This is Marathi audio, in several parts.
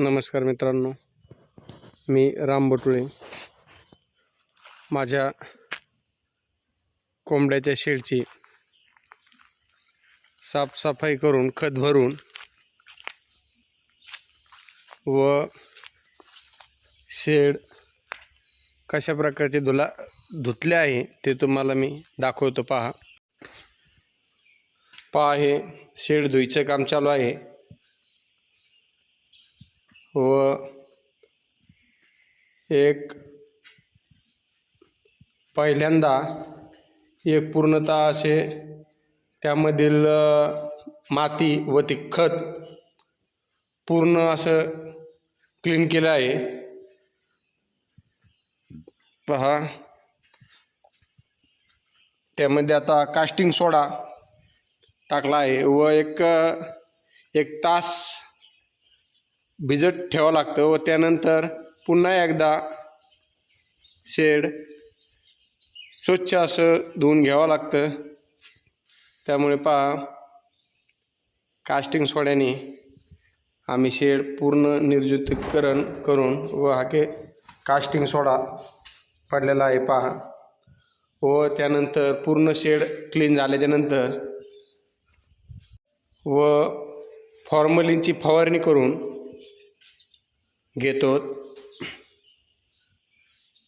नमस्कार मित्रांनो. मी राम बटुळे. माझ्या कोंबड्याच्या शेडची साफसफाई करून खत भरून व शेड कशा प्रकारचे धुला धुतले आहे ते तुम्हाला मी दाखवतो. पहा. पहा हे शेड धुईचं काम चालू आहे. व एक पहिल्यांदा एक पूर्णतः असे त्यामधील माती व ते खत पूर्ण असं क्लीन केलं आहे. पहा. त्यामध्ये आता कास्टिंग सोडा टाकला आहे व एक एक तास भिजत ठेवावं लागतं व त्यानंतर पुन्हा एकदा शेड स्वच्छ असं धुवून घ्यावं लागतं. त्यामुळे पहा कास्टिंग सोड्याने आम्ही शेड पूर्ण निर्जुतीकरण करून व हाके कास्टिंग सोडा पडलेला आहे पहा. व त्यानंतर पूर्ण शेड क्लीन झाल्याच्यानंतर व फॉर्मलिनची फवारणी करून घेतो.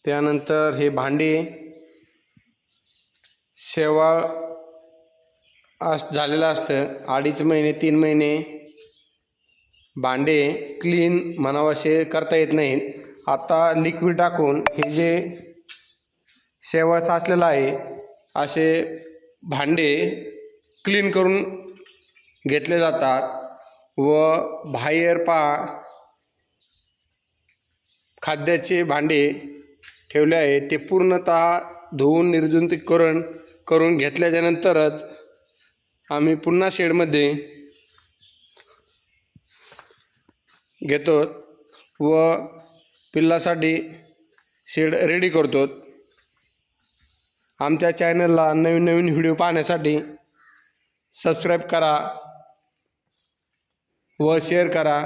त्यानंतर हे भांडे शेवाळ अस झालेलं असतं. अडीच महिने तीन महिने भांडे क्लीन म्हणावं असे करता येत नाहीत आता लिक्विड टाकून हे जे शेवाळ साचलेलं आहे असे भांडे क्लीन करून घेतले जातात व बाहेर पा खाद्याचे भांडे ठेवले आहे ते पूर्णतः धुवून निर्जंतुकीकरण करून घेतल्याच्यानंतरच आम्ही पुन्हा शेडमध्ये घेतो व पिल्लासाठी शेड रेडी करतो. आमच्या चॅनलला नवीन नवीन व्हिडिओ पाहण्यासाठी सबस्क्राईब करा व शेअर करा.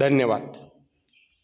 धन्यवाद.